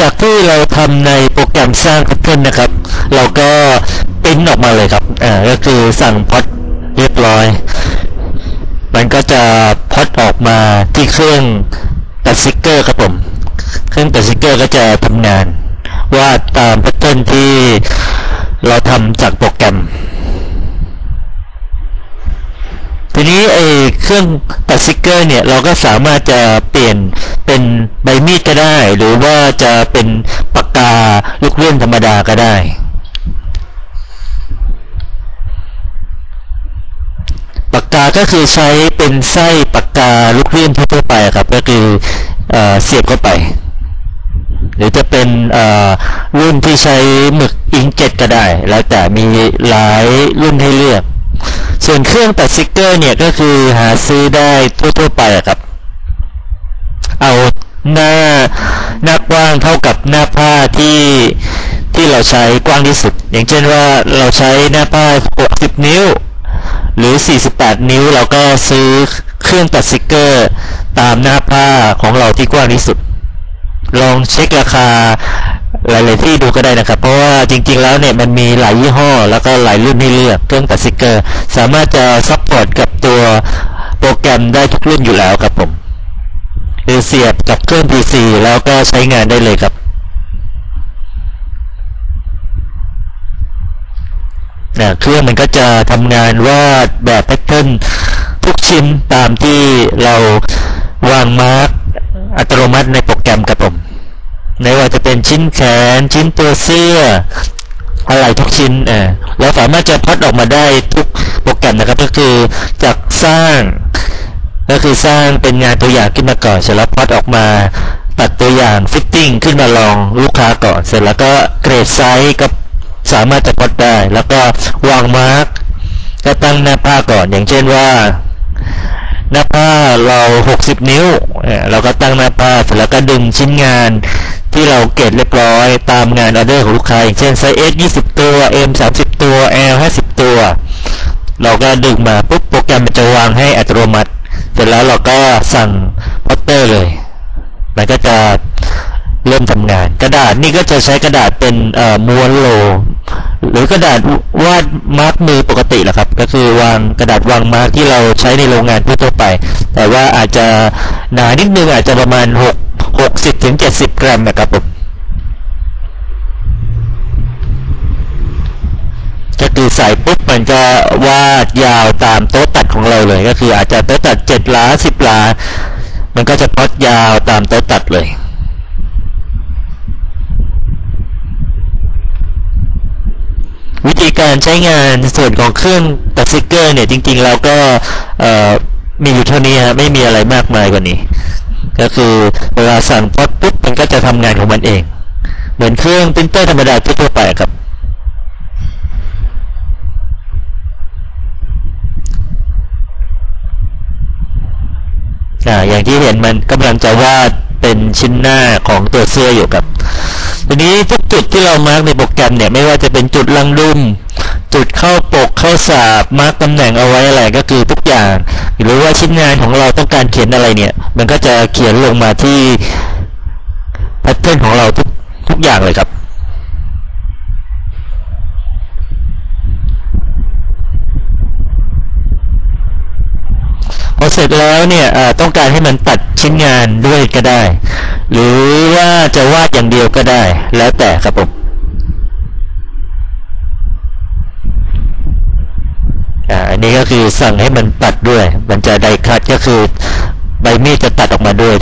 จากที่เราทำในโปรแกรมสร้างแพทเทิร์นนะครับ เราก็ปิ้นออกมาเลยครับอ่าก็คือสั่งพอดเรียบร้อย มันก็จะพอดออกมาที่เครื่องตัดสติกเกอร์ครับผม เครื่องตัดสติกเกอร์ก็จะทำงานวาดตามแพทเทิร์นที่เราทำจากโปรแกรม ทีนี้ไอ้เครื่องตัดสติกเกอร์เนี่ยเราก็สามารถจะเปลี่ยน เป็นใบมีดก็ได้ หรือว่าจะเป็นปากกาลูกเลื่อนธรรมดาก็ได้ปากกาก็คือใช้เป็นไส้ปากกาลูกเลื่อนทั่วไปครับ ก็คือเอเสียบเข้าไป หรือจะเป็นรุ่นที่ใช้หมึกอิงเจ็ตก็ได้ แล้วแต่มีหลายรุ่นให้เลือก ส่วนเครื่องตัดสติกเกอร์เนี่ยก็คือหาซื้อได้ทั่วๆไปครับ เอาหน้าหน้ากว้างเท่ากับหน้าผ้าที่ที่เราใช้กว้างที่สุด อย่างเช่นว่าเราใช้หน้าผ้า 60 นิ้ว หรือ 48 นิ้วเราก็ซื้อเครื่องตัดสติกเกอร์ ตามหน้าผ้าของเราที่กว้างที่สุด ลองเช็คราคาหลายๆที่ดูก็ได้นะครับ เพราะว่าจริงๆแล้วเนี่ยมันมีหลายยี่ห้อ แล้วก็หลายรุ่นให้เลือกเครื่องตัดสติกเกอร์ สามารถจะซัพพอร์ตกับตัวโปรแกรมได้ทุกรุ่นอยู่แล้วครับผม เสียบกับเครื่อง PC แล้วก็ใช้งานได้เลยครับนะเครื่องมันก็จะทำงานวาดแบบแพทเทิร์นทุกชิ้นตามที่เราวางมาร์กอัตโนมัติในโปรแกรมครับผมไม่ว่าจะเป็นชิ้นแขน ชิ้นตัวเสื้อ อะไรทุกชิ้นอ่าเราสามารถจะพัดออกมาได้ทุกโปรแกรมนะครับ ก็คือจากสร้าง ก็คือสร้างเป็นงานตัวอย่างขึ้นมาก่อนเสร็จแล้วพัดออกมาตัดตัวอย่างฟิตติ้งขึ้นมาลองลูกค้าก่อน เสร็จแล้วก็เกรดไซส์ก็สามารถจะพัดได้ แล้วก็วางมาร์กก็ตั้งหน้าผ้าก่อน อย่างเช่นว่า หน้าผ้าเรา 60 นิ้วเราก็ตั้งหน้าผ้าเสร็จแล้วก็ดึงชิ้นงานที่เราเกตเรียบร้อย ตามงานออเดอร์ของลูกค้าอย่างเช่นไซส์ S 20 ตัว M 30 ตัว L 50 ตัว เราก็ดึงมาปุ๊บโปรแกรมมันจะวางให้อัตโนมัติ ร็จแล้วเราก็สั่งพอตเตอร์เลย มันก็จะเริ่มทำงาน กระดาษนี่ก็จะใช้กระดาษเป็นม้วนโล หรือกระดาษวาดมาร์กมือปกติแหละครับ ก็คือวางกระดาษวางมาร์กที่เราใช้ในโรงงานทั่วไป แต่ว่าอาจจะหนานิดนึงอาจจะประมาณ 6 60ถึง70 กรัมนะครับผม ก็ คือใส่ปุ๊บมันก็วาดยาวตามโต๊ะตัดของเราเลย ก็คืออาจจะโต๊ะตัดเจ็ดหลาสิบหลา มันก็จะพอดยาวตามโต๊ะตัดเลยวิธีการใช้งานส่วนของเครื่องตัดสติกเกอร์เนี่ยจริงๆเราก็มีอยู่เท่านี้ฮะไม่มีอะไรมากมายกว่านี้ ก็คือเวลาสั่งพอดปุ๊บมันก็จะทำงานของมันเอง เหมือนเครื่องปรินเตอร์ธรรมดาทั่วไปครับ อ่าอย่างที่เห็นมันกำลังจะวาดเป็นชิ้นหน้าของตัวเสื้ออยู่ครับทีนี้ทุกจุดที่เรามาร์กในโปรแกรมเนี่ยไม่ว่าจะเป็นจุดลังดุมจุดเข้าปกเข้าสาบมาร์กตำแหน่งเอาไว้อะไรก็คือทุกอย่าง หรือว่าชิ้นงานของเราต้องการเขียนอะไรเนี่ย มันก็จะเขียนลงมาที่แพทเทิร์นของเราทุกทุกอย่างเลยครับ พอเส ร็จแล้วเนี่ยต้องการให้มันตัดชิ้นงานด้วยก็ได้ หรือว่าจะวาดอย่างเดียวก็ได้ แล้วแต่ครับผมอันนี้ก็คือสั่งให้มันตัดด้วย มันจะไดคัดก็คือใบมีดจะตัดออกมาด้วย